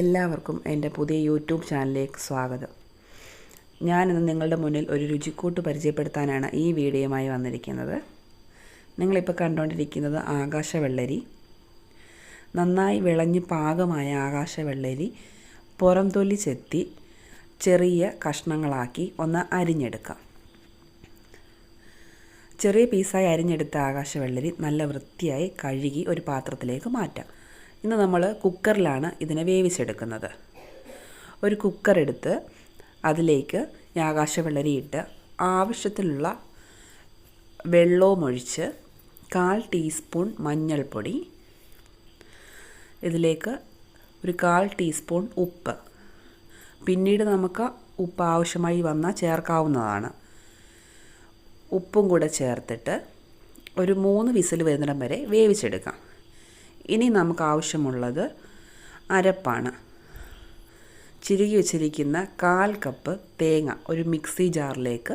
എല്ലാവർക്കും എന്റെ പുതിയ യൂട്യൂബ് ചാനലിലേക്ക് സ്വാഗതം. ഞാനിന്ന് നിങ്ങളുടെ മുന്നിൽ ഒരു രുചിക്കൂട്ട് പരിചയപ്പെടുത്താനാണ് ഈ വീഡിയോയുമായി വന്നിരിക്കുന്നത്. നിങ്ങളിപ്പോൾ കണ്ടുകൊണ്ടിരിക്കുന്നത് ആകാശ വെള്ളരി നന്നായി വിളഞ്ഞ് പാകമായ ആകാശവെള്ളരി പുറം തൊലി ചെത്തി ചെറിയ കഷ്ണങ്ങളാക്കി ഒന്ന് അരിഞ്ഞെടുക്കാം. ചെറിയ പീസായി അരിഞ്ഞെടുത്ത ആകാശ വെള്ളരി നല്ല വൃത്തിയായി കഴുകി ഒരു പാത്രത്തിലേക്ക് മാറ്റാം. ഇന്ന് നമ്മൾ കുക്കറിലാണ് ഇതിനെ വേവിച്ചെടുക്കുന്നത്. ഒരു കുക്കർ എടുത്ത് അതിലേക്ക് ആകാശ വെള്ളരിയിട്ട് ആവശ്യത്തിലുള്ള വെള്ളവും ഒഴിച്ച് കാൽ ടീസ്പൂൺ മഞ്ഞൾപ്പൊടി ഇതിലേക്ക് ഒരു കാൽ ടീസ്പൂൺ ഉപ്പ്. പിന്നീട് നമുക്ക് ഉപ്പ് ആവശ്യമായി വന്നാൽ ചേർക്കാവുന്നതാണ്. ഉപ്പും കൂടെ ചേർത്തിട്ട് ഒരു മൂന്ന് വിസിൽ വരുന്നിടം വരെ വേവിച്ചെടുക്കാം. ഇനി നമുക്ക് ആവശ്യമുള്ളത് അരപ്പാണ്. ചിരുകി വെച്ചിരിക്കുന്ന കാൽ കപ്പ് തേങ്ങ ഒരു മിക്സി ജാറിലേക്ക്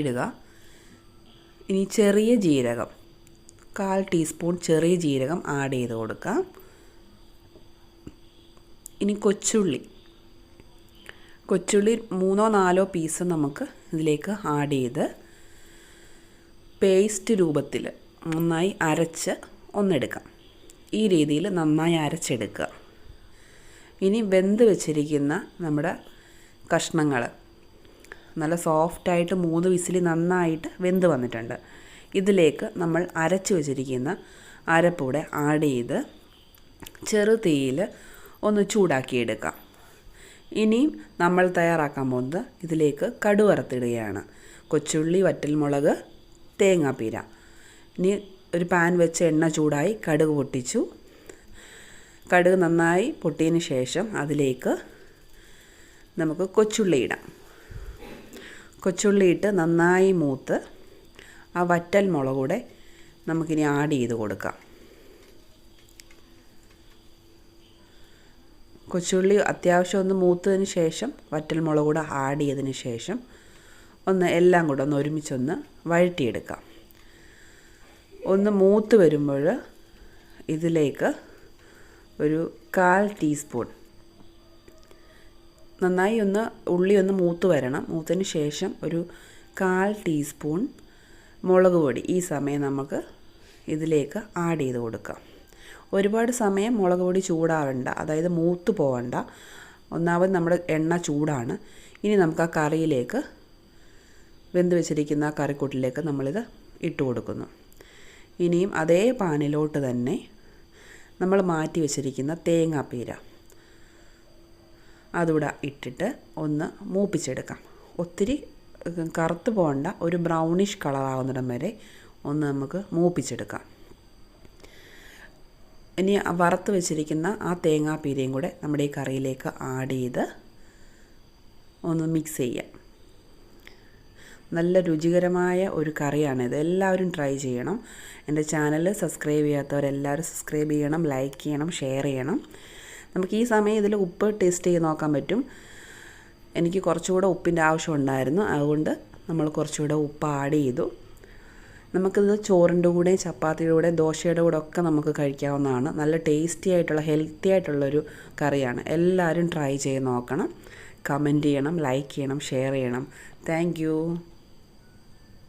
ഇടുക. ഇനി ചെറിയ ജീരകം കാൽ ടീസ്പൂൺ ചെറിയ ജീരകം ആഡ് ചെയ്ത് കൊടുക്കാം. ഇനി കൊച്ചുള്ളി കൊച്ചുള്ളി മൂന്നോ നാലോ പീസ് നമുക്ക് ഇതിലേക്ക് ആഡ് ചെയ്ത് പേസ്റ്റ് രൂപത്തിൽ നന്നായി അരച്ച് ഒന്നെടുക്കാം. ഈ രീതിയിൽ നന്നായി അരച്ചെടുക്കുക. ഇനി വെന്ത് വെച്ചിരിക്കുന്ന നമ്മുടെ കഷ്ണങ്ങൾ. നല്ല സോഫ്റ്റായിട്ട് മൂന്ന് വിസിൽ നന്നായിട്ട് വെന്ത് വന്നിട്ടുണ്ട്. ഇതിലേക്ക് നമ്മൾ അരച്ച് വെച്ചിരിക്കുന്ന അരപ്പൂടെ ആഡ് ചെയ്ത് ചെറു തീയിൽ ഒന്ന് ചൂടാക്കിയെടുക്കാം. ഇനിയും നമ്മൾ തയ്യാറാക്കാൻ പോകുന്നത് ഇതിലേക്ക് കടുവറുത്തിടുകയാണ്. കൊച്ചുള്ളി വറ്റൽമുളക് തേങ്ങാപ്പീര. ഇനി ഒരു പാൻ വെച്ച് എണ്ണ ചൂടായി കടുക് പൊട്ടിച്ചു. കടുക് നന്നായി പൊട്ടിയതിന് ശേഷം അതിലേക്ക് നമുക്ക് കൊച്ചുള്ളി ഇടാം. കൊച്ചുള്ളി ഇട്ട് നന്നായി മൂത്ത് ആ വറ്റൽ മുളക് കൂടെ നമുക്കിനി ആഡ് ചെയ്ത് കൊടുക്കാം. കൊച്ചുള്ളി അത്യാവശ്യം ഒന്ന് മൂത്തതിന് ശേഷം വറ്റൽ മുളക് കൂടെ ആഡ് ചെയ്തതിന് ശേഷം ഒന്ന് എല്ലാം കൂടെ ഒന്ന് ഒരുമിച്ചൊന്ന് വഴറ്റിയെടുക്കാം. ഒന്ന് മൂത്ത് വരുമ്പോൾ ഇതിലേക്ക് ഒരു കാൽ ടീസ്പൂൺ നന്നായി ഒന്ന് ഉള്ളി ഒന്ന് മൂത്ത് വരണം. മൂത്തതിന് ശേഷം ഒരു കാൽ ടീസ്പൂൺ മുളക് പൊടി ഈ സമയം നമുക്ക് ഇതിലേക്ക് ആഡ് ചെയ്ത് കൊടുക്കാം. ഒരുപാട് സമയം മുളക് പൊടി ചൂടാവണ്ട. അതായത് മൂത്ത് പോവണ്ട. ഒന്നാമത് നമ്മുടെ എണ്ണ ചൂടാണ്. ഇനി നമുക്ക് ആ കറിയിലേക്ക് വെന്ത് വെച്ചിരിക്കുന്ന ആ കറിക്കൂട്ടിലേക്ക് നമ്മളിത് ഇട്ട് കൊടുക്കുന്നു. ഇനിയും അതേ പാനിലോട്ട് തന്നെ നമ്മൾ മാറ്റി വെച്ചിരിക്കുന്ന തേങ്ങാപ്പീര. അതുകൂടെ ഇട്ടിട്ട് ഒന്ന് മൂപ്പിച്ചെടുക്കാം. ഒത്തിരി കറുത്ത് പോകണ്ട ഒരു ബ്രൗണിഷ് കളറാവുന്നിടം വരെ ഒന്ന് നമുക്ക് മൂപ്പിച്ചെടുക്കാം. ഇനി വറുത്ത് വെച്ചിരിക്കുന്ന ആ തേങ്ങാപ്പീരയും കൂടെ നമ്മുടെ ഈ കറിയിലേക്ക് ആഡ് ചെയ്ത് ഒന്ന് മിക്സ് ചെയ്യാം. നല്ല രുചികരമായ ഒരു കറിയാണ് ഇത്. എല്ലാവരും ട്രൈ ചെയ്യണം. എന്റെ ചാനൽ സബ്സ്ക്രൈബ് ചെയ്യാത്തവരെല്ലാവരും സബ്സ്ക്രൈബ് ചെയ്യണം ലൈക്ക് ചെയ്യണം ഷെയർ ചെയ്യണം. നമുക്ക് ഈ സമയം ഇതിൽ ഉപ്പ് ടേസ്റ്റ് ചെയ്ത് നോക്കാൻ പറ്റും. എനിക്ക് കുറച്ചുകൂടെ ഉപ്പിന്റെ ആവശ്യം ഉണ്ടായിരുന്നു. അതുകൊണ്ട് നമ്മൾ കുറച്ചുകൂടെ ഉപ്പ് ആഡ് ചെയ്തു. നമുക്കിത് ചോറിന്റെ കൂടെ ചപ്പാത്തിയുടെ കൂടെ ദോശയുടെ കൂടെ ഒക്കെ നമുക്ക് കഴിക്കാവുന്നതാണ്. നല്ല ടേസ്റ്റി ആയിട്ടുള്ള ഹെൽത്തി ആയിട്ടുള്ളൊരു കറിയാണ്. എല്ലാവരും ട്രൈ ചെയ്ത് നോക്കണം. കമന്റ് ചെയ്യണം ലൈക്ക് ചെയ്യണം ഷെയർ ചെയ്യണം. താങ്ക്